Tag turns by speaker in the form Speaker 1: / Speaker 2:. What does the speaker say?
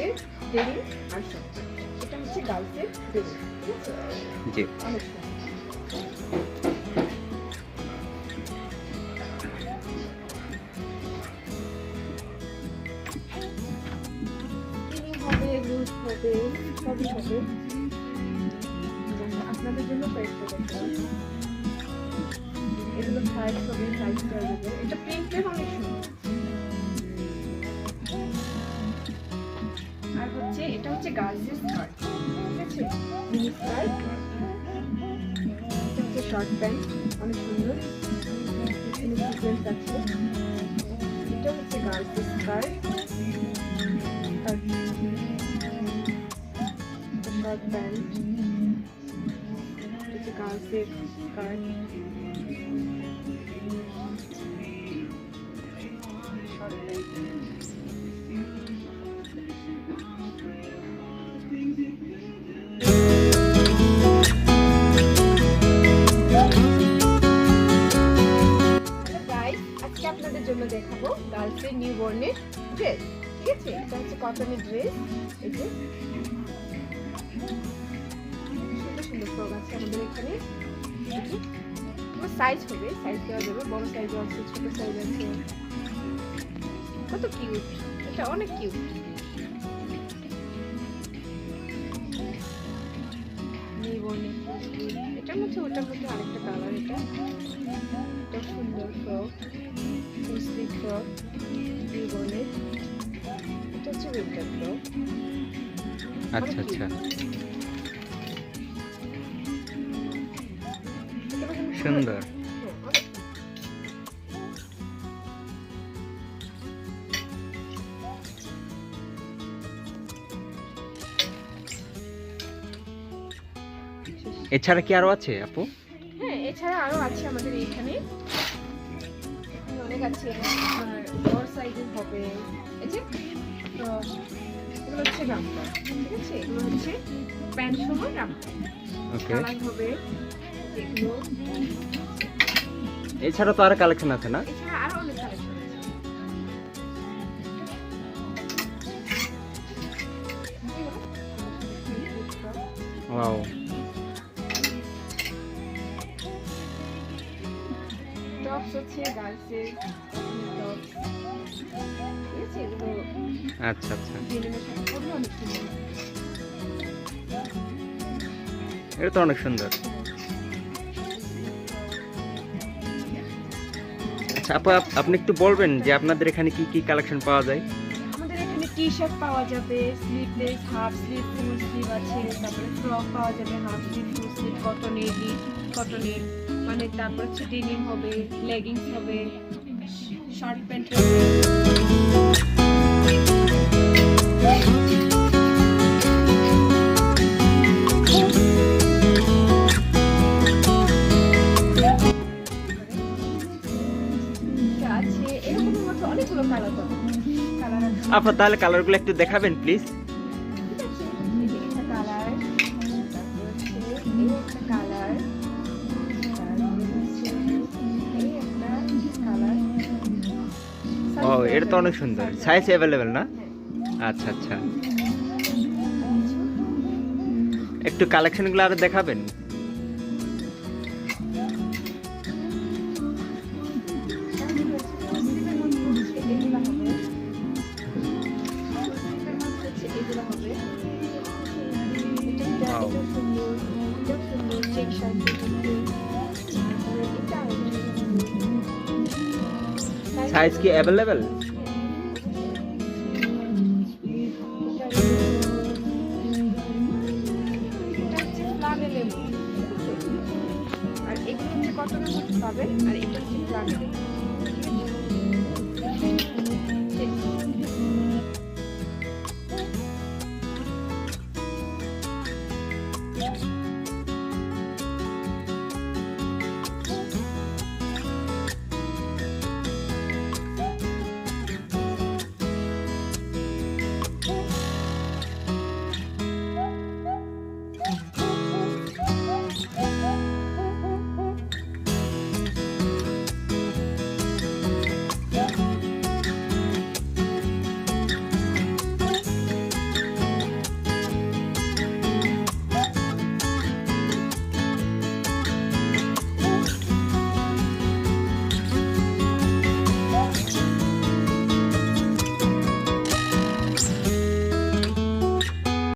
Speaker 1: গার্লসের dairy আর
Speaker 2: সবজি
Speaker 1: এটা হচ্ছে গার্লসের ডেরি ঠিক অনেক হবে লুজ সবই হবে। আপনাদের জন্য কয়েকটা এগুলো সাইজ হবে সাইজ এটা প্রিন্টের অনেক হচ্ছে গার্লসের স্কার্ট ঠিক আছে? মিনি স্কার্ট হচ্ছে শর্ট প্যান্ট অনেক সুন্দর। এখানে সিকোয়েন্স আছে। এটা হচ্ছে গার্লসের স্কার্ট শর্ট প্যান্ট হচ্ছে গার্লসের স্কার্ট শর্ট প্যান্ট জন্য দেখাবো গার্লসের নিউ বর্নের ড্রেস, ঠিক আছে? এটা হচ্ছে কটনের ড্রেস, এই যে। সুন্দর আমাদের এখানে। সাইজ হবে সাইজ দেওয়া যাবে আছে, ছোট সাইজ আছে। কত কিউট এটা অনেক কিউট নিউ এটার মধ্যে ওটার মধ্যে আরেকটা কালার এটা। একটা সুন্দর ফ্রক স্লিভ ফ্রক রিবনের এটা হচ্ছে উইন্টার ফ্রক
Speaker 2: আচ্ছা আচ্ছা। সুন্দর। এছাড়া কি আরও আছে আপু?
Speaker 1: হ্যাঁ এছাড়া আরও আছে আমাদের এখানে। অনেক আছে আপনার বড় সাইজের হবে। এই যে এগুলো হচ্ছে ঠিক আছে? এগুলো হচ্ছে প্যান্ট
Speaker 2: ওকে।
Speaker 1: হবে এগুলো।
Speaker 2: এছাড়া তো আর কালেকশন আছে না?
Speaker 1: এছাড়া আরও অনেক কালেকশন আছে।
Speaker 2: ওয়াও
Speaker 1: হচ্ছে গার্লসের
Speaker 2: আচ্ছা আচ্ছা। এটা তো অনেক সুন্দর। আচ্ছা আপু আপ- আপনি একটু বলবেন যে আপনাদের এখানে কি কি কালেকশন পাওয়া যায়?
Speaker 1: আমাদের এখানে টি শার্ট পাওয়া যাবে sleeveless half sleeve full sleeve আছে তারপরে ফ্রক পাওয়া যাবে হাফ স্লিভ ফুল স্লিভ কটনের কটনের মানে তারপর হচ্ছে ডেনিম হবে লেগিংস হবে শর্ট প্যান্ট হবে।
Speaker 2: আপনার তাহলে কালারগুলো একটু দেখাবেন প্লিজ এটা তো অনেক সুন্দর। সাইজ অ্যাভেলেবেল না? আচ্ছা আচ্ছা। একটু কালেকশনগুলো আরও দেখাবেন? সাইজ কি অ্যাভেলেবেল
Speaker 1: আর মধ্যে পাবেন আর এটা হচ্ছে